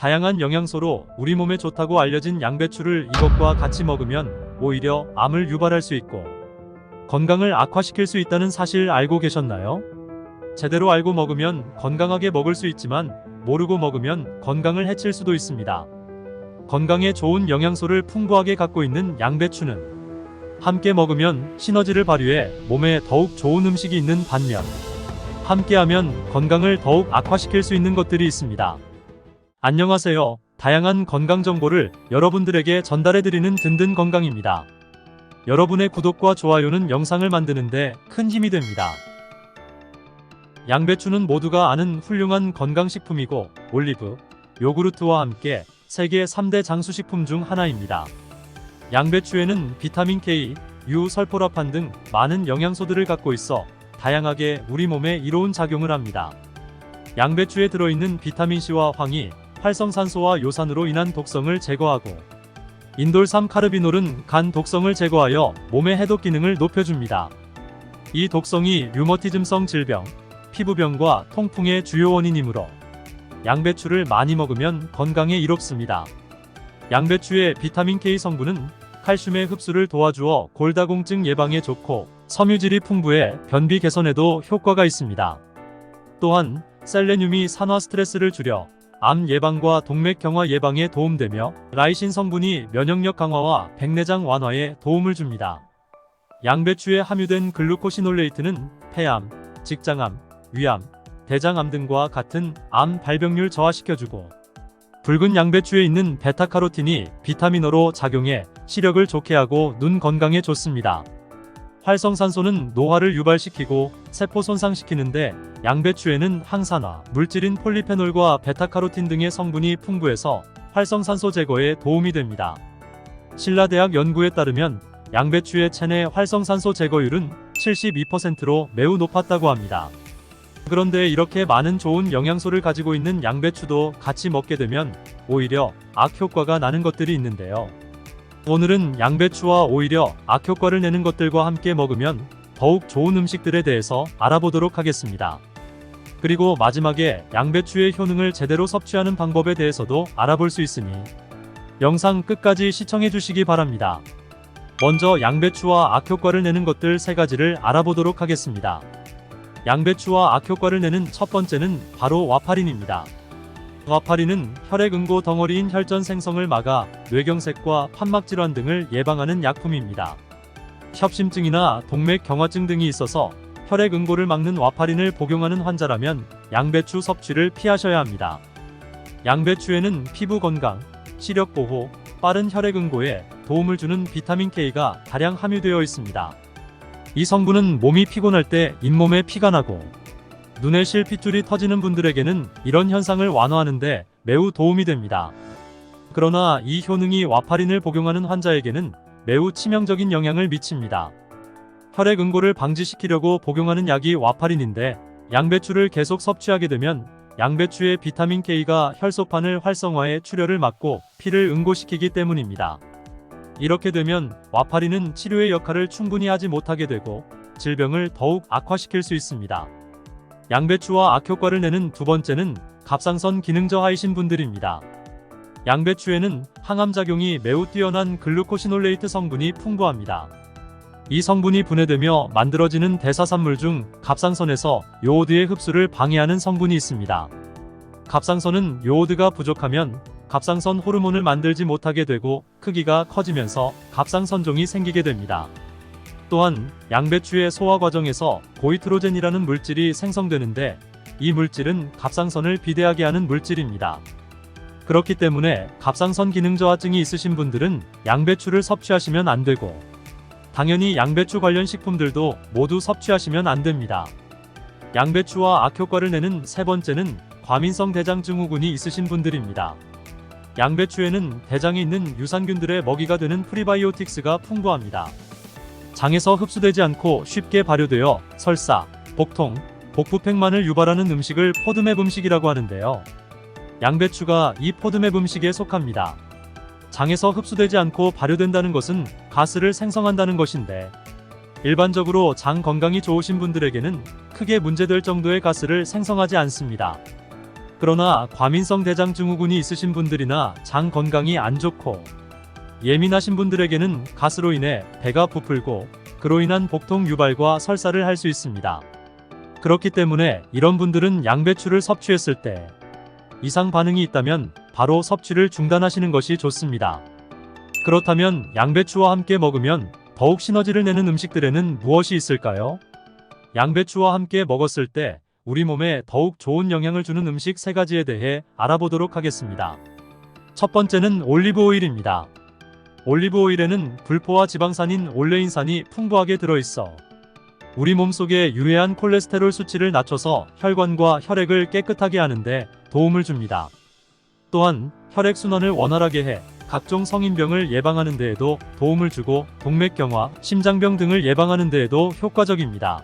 다양한 영양소로 우리 몸에 좋다고 알려진 양배추를 이것과 같이 먹으면 오히려 암을 유발할 수 있고 건강을 악화시킬 수 있다는 사실 알고 계셨나요? 제대로 알고 먹으면 건강하게 먹을 수 있지만 모르고 먹으면 건강을 해칠 수도 있습니다. 건강에 좋은 영양소를 풍부하게 갖고 있는 양배추는 함께 먹으면 시너지를 발휘해 몸에 더욱 좋은 음식이 있는 반면 함께하면 건강을 더욱 악화시킬 수 있는 것들이 있습니다. 안녕하세요. 다양한 건강 정보를 여러분들에게 전달해드리는 든든 건강입니다. 여러분의 구독과 좋아요는 영상을 만드는데 큰 힘이 됩니다. 양배추는 모두가 아는 훌륭한 건강식품이고 올리브, 요구르트와 함께 세계 3대 장수식품 중 하나입니다. 양배추에는 비타민 K, 유, 설포라판 등 많은 영양소들을 갖고 있어 다양하게 우리 몸에 이로운 작용을 합니다. 양배추에 들어있는 비타민C와 황이 활성산소와 요산으로 인한 독성을 제거하고 인돌삼 카르비놀은 간 독성을 제거하여 몸의 해독 기능을 높여줍니다. 이 독성이 류머티즘성 질병, 피부병과 통풍의 주요 원인이므로 양배추를 많이 먹으면 건강에 이롭습니다. 양배추의 비타민 K 성분은 칼슘의 흡수를 도와주어 골다공증 예방에 좋고 섬유질이 풍부해 변비 개선에도 효과가 있습니다. 또한 셀레늄이 산화 스트레스를 줄여 암 예방과 동맥 경화 예방에 도움되며 라이신 성분이 면역력 강화와 백내장 완화에 도움을 줍니다. 양배추에 함유된 글루코시놀레이트는 폐암, 직장암, 위암, 대장암 등과 같은 암 발병률 저하시켜주고 붉은 양배추에 있는 베타카로틴이 비타민어로 작용해 시력을 좋게 하고 눈 건강에 좋습니다. 활성산소는 노화를 유발시키고 세포 손상시키는데 양배추에는 항산화, 물질인 폴리페놀과 베타카로틴 등의 성분이 풍부해서 활성산소 제거에 도움이 됩니다. 신라대학 연구에 따르면 양배추의 체내 활성산소 제거율은 72%로 매우 높았다고 합니다. 그런데 이렇게 많은 좋은 영양소를 가지고 있는 양배추도 같이 먹게 되면 오히려 악효과가 나는 것들이 있는데요. 오늘은 양배추와 오히려 악효과를 내는 것들과 함께 먹으면 더욱 좋은 음식들에 대해서 알아보도록 하겠습니다. 그리고 마지막에 양배추의 효능을 제대로 섭취하는 방법에 대해서도 알아볼 수 있으니 영상 끝까지 시청해 주시기 바랍니다. 먼저 양배추와 악효과를 내는 것들 세 가지를 알아보도록 하겠습니다. 양배추와 악효과를 내는 첫 번째는 바로 와파린입니다. 와파린은 혈액응고 덩어리인 혈전 생성을 막아 뇌경색과 판막 질환 등을 예방하는 약품입니다. 협심증이나 동맥 경화증 등이 있어서 혈액응고를 막는 와파린을 복용하는 환자라면 양배추 섭취를 피하셔야 합니다. 양배추에는 피부 건강, 시력 보호, 빠른 혈액응고에 도움을 주는 비타민 K가 다량 함유되어 있습니다. 이 성분은 몸이 피곤할 때 잇몸에 피가 나고 눈에 실핏줄이 터지는 분들에게는 이런 현상을 완화하는데 매우 도움이 됩니다. 그러나 이 효능이 와파린을 복용하는 환자에게는 매우 치명적인 영향을 미칩니다. 혈액 응고를 방지시키려고 복용하는 약이 와파린인데 양배추를 계속 섭취하게 되면 양배추의 비타민 K가 혈소판을 활성화해 출혈을 막고 피를 응고시키기 때문입니다. 이렇게 되면 와파린은 치료의 역할을 충분히 하지 못하게 되고 질병을 더욱 악화시킬 수 있습니다. 양배추와 악효과를 내는 두 번째는 갑상선 기능 저하이신 분들입니다. 양배추에는 항암작용이 매우 뛰어난 글루코시놀레이트 성분이 풍부합니다. 이 성분이 분해되며 만들어지는 대사산물 중 갑상선에서 요오드의 흡수를 방해하는 성분이 있습니다. 갑상선은 요오드가 부족하면 갑상선 호르몬을 만들지 못하게 되고 크기가 커지면서 갑상선종이 생기게 됩니다. 또한 양배추의 소화 과정에서 고이트로젠이라는 물질이 생성되는데 이 물질은 갑상선을 비대하게 하는 물질입니다. 그렇기 때문에 갑상선 기능 저하증이 있으신 분들은 양배추를 섭취하시면 안 되고 당연히 양배추 관련 식품들도 모두 섭취하시면 안 됩니다. 양배추와 악효과를 내는 세 번째는 과민성 대장 증후군이 있으신 분들입니다. 양배추에는 대장에 있는 유산균들의 먹이가 되는 프리바이오틱스가 풍부합니다. 장에서 흡수되지 않고 쉽게 발효되어 설사, 복통, 복부팽만을 유발하는 음식을 포드맵 음식이라고 하는데요. 양배추가 이 포드맵 음식에 속합니다. 장에서 흡수되지 않고 발효된다는 것은 가스를 생성한다는 것인데 일반적으로 장 건강이 좋으신 분들에게는 크게 문제될 정도의 가스를 생성하지 않습니다. 그러나 과민성 대장 증후군이 있으신 분들이나 장 건강이 안 좋고 예민하신 분들에게는 가스로 인해 배가 부풀고 그로 인한 복통 유발과 설사를 할 수 있습니다. 그렇기 때문에 이런 분들은 양배추를 섭취했을 때 이상 반응이 있다면 바로 섭취를 중단하시는 것이 좋습니다. 그렇다면 양배추와 함께 먹으면 더욱 시너지를 내는 음식들에는 무엇이 있을까요? 양배추와 함께 먹었을 때 우리 몸에 더욱 좋은 영향을 주는 음식 세 가지에 대해 알아보도록 하겠습니다. 첫 번째는 올리브 오일입니다. 올리브 오일에는 불포화 지방산인 올레인산이 풍부하게 들어있어 우리 몸속의 유해한 콜레스테롤 수치를 낮춰서 혈관과 혈액을 깨끗하게 하는데 도움을 줍니다. 또한 혈액 순환을 원활하게 해 각종 성인병을 예방하는 데에도 도움을 주고 동맥경화, 심장병 등을 예방하는 데에도 효과적입니다.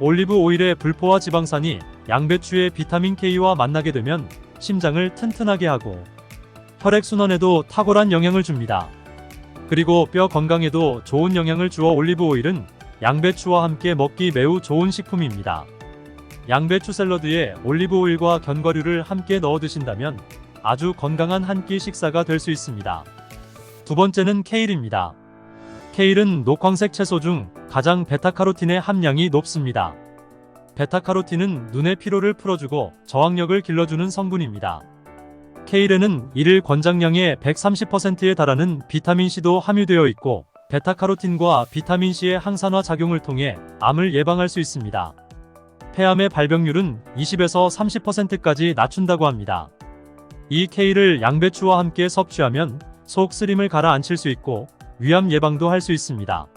올리브 오일의 불포화 지방산이 양배추의 비타민 K와 만나게 되면 심장을 튼튼하게 하고 혈액 순환에도 탁월한 영향을 줍니다. 그리고 뼈 건강에도 좋은 영향을 주어 올리브 오일은 양배추와 함께 먹기 매우 좋은 식품입니다. 양배추 샐러드에 올리브 오일과 견과류를 함께 넣어 드신다면 아주 건강한 한 끼 식사가 될 수 있습니다. 두 번째는 케일입니다. 케일은 녹황색 채소 중 가장 베타카로틴의 함량이 높습니다. 베타카로틴은 눈의 피로를 풀어주고 저항력을 길러주는 성분입니다. 케일에는 일일 권장량의 130%에 달하는 비타민C도 함유되어 있고 베타카로틴과 비타민C의 항산화 작용을 통해 암을 예방할 수 있습니다. 폐암의 발병률은 20에서 30%까지 낮춘다고 합니다. 이 케일을 양배추와 함께 섭취하면 속 쓰림을 가라앉힐 수 있고 위암 예방도 할 수 있습니다.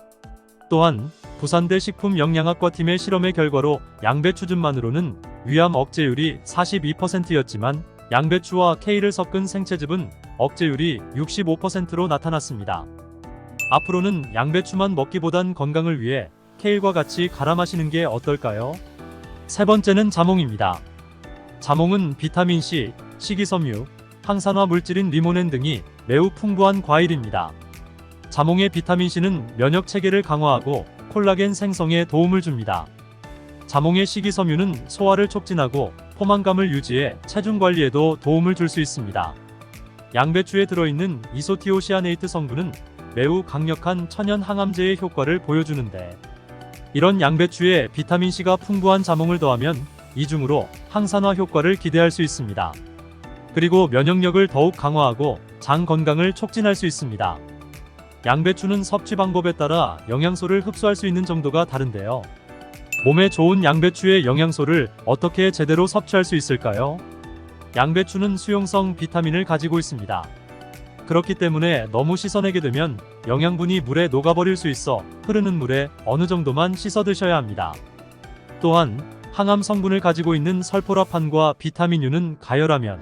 또한 부산대 식품영양학과 팀의 실험의 결과로 양배추즙만으로는 위암 억제율이 42%였지만 양배추와 케일을 섞은 생채즙은 억제율이 65%로 나타났습니다. 앞으로는 양배추만 먹기보단 건강을 위해 케일과 같이 갈아 마시는 게 어떨까요? 세 번째는 자몽입니다. 자몽은 비타민C, 식이섬유, 항산화 물질인 리모넨 등이 매우 풍부한 과일입니다. 자몽의 비타민C는 면역 체계를 강화하고 콜라겐 생성에 도움을 줍니다. 자몽의 식이섬유는 소화를 촉진하고 포만감을 유지해 체중 관리에도 도움을 줄 수 있습니다. 양배추에 들어있는 이소티오시아네이트 성분은 매우 강력한 천연 항암제의 효과를 보여주는데 이런 양배추에 비타민C가 풍부한 자몽을 더하면 이중으로 항산화 효과를 기대할 수 있습니다. 그리고 면역력을 더욱 강화하고 장 건강을 촉진할 수 있습니다. 양배추는 섭취 방법에 따라 영양소를 흡수할 수 있는 정도가 다른데요. 몸에 좋은 양배추의 영양소를 어떻게 제대로 섭취할 수 있을까요? 양배추는 수용성 비타민을 가지고 있습니다. 그렇기 때문에 너무 씻어내게 되면 영양분이 물에 녹아버릴 수 있어 흐르는 물에 어느 정도만 씻어 드셔야 합니다. 또한 항암 성분을 가지고 있는 설포라판과 비타민유는 가열하면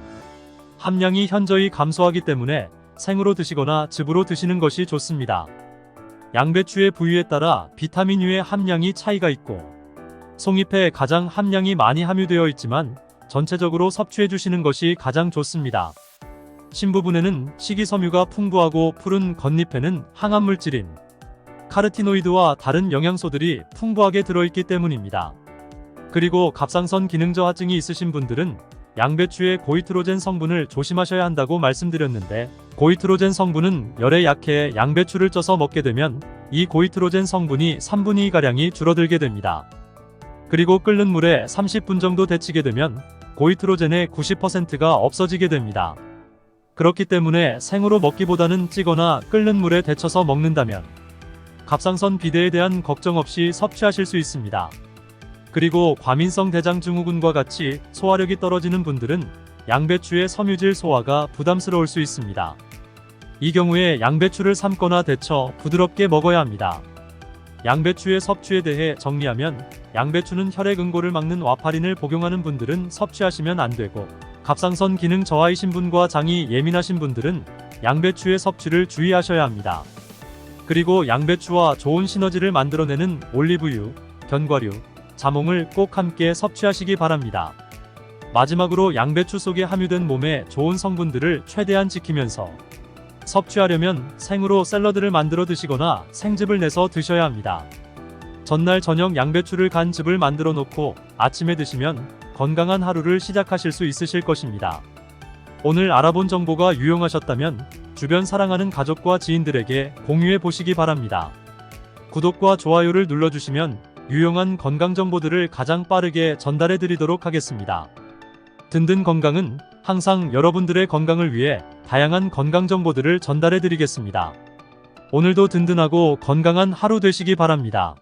함량이 현저히 감소하기 때문에 생으로 드시거나 즙으로 드시는 것이 좋습니다. 양배추의 부위에 따라 비타민유의 함량이 차이가 있고 송잎에 가장 함량이 많이 함유되어 있지만 전체적으로 섭취해 주시는 것이 가장 좋습니다. 신부분에는 식이섬유가 풍부하고 푸른 겉잎에는 항암 물질인 카르티노이드와 다른 영양소들이 풍부하게 들어있기 때문입니다. 그리고 갑상선 기능 저하증이 있으신 분들은 양배추의 고이트로젠 성분을 조심하셔야 한다고 말씀드렸는데 고이트로젠 성분은 열에 약해 양배추를 쪄서 먹게 되면 이 고이트로젠 성분이 3분의 2가량이 줄어들게 됩니다. 그리고 끓는 물에 30분 정도 데치게 되면 고이트로젠의 90%가 없어지게 됩니다. 그렇기 때문에 생으로 먹기보다는 찌거나 끓는 물에 데쳐서 먹는다면 갑상선 비대에 대한 걱정 없이 섭취하실 수 있습니다. 그리고 과민성 대장 증후군과 같이 소화력이 떨어지는 분들은 양배추의 섬유질 소화가 부담스러울 수 있습니다. 이 경우에 양배추를 삶거나 데쳐 부드럽게 먹어야 합니다. 양배추의 섭취에 대해 정리하면 양배추는 혈액 응고를 막는 와파린을 복용하는 분들은 섭취하시면 안 되고 갑상선 기능 저하이신 분과 장이 예민하신 분들은 양배추의 섭취를 주의하셔야 합니다. 그리고 양배추와 좋은 시너지를 만들어내는 올리브유, 견과류, 자몽을 꼭 함께 섭취하시기 바랍니다. 마지막으로 양배추 속에 함유된 몸에 좋은 성분들을 최대한 지키면서 섭취하려면 생으로 샐러드를 만들어 드시거나 생즙을 내서 드셔야 합니다. 전날 저녁 양배추를 간 즙을 만들어 놓고 아침에 드시면 건강한 하루를 시작하실 수 있으실 것입니다. 오늘 알아본 정보가 유용하셨다면 주변 사랑하는 가족과 지인들에게 공유해 보시기 바랍니다. 구독과 좋아요를 눌러주시면 유용한 건강 정보들을 가장 빠르게 전달해 드리도록 하겠습니다. 든든 건강은 항상 여러분들의 건강을 위해 다양한 건강 정보들을 전달해 드리겠습니다. 오늘도 든든하고 건강한 하루 되시기 바랍니다.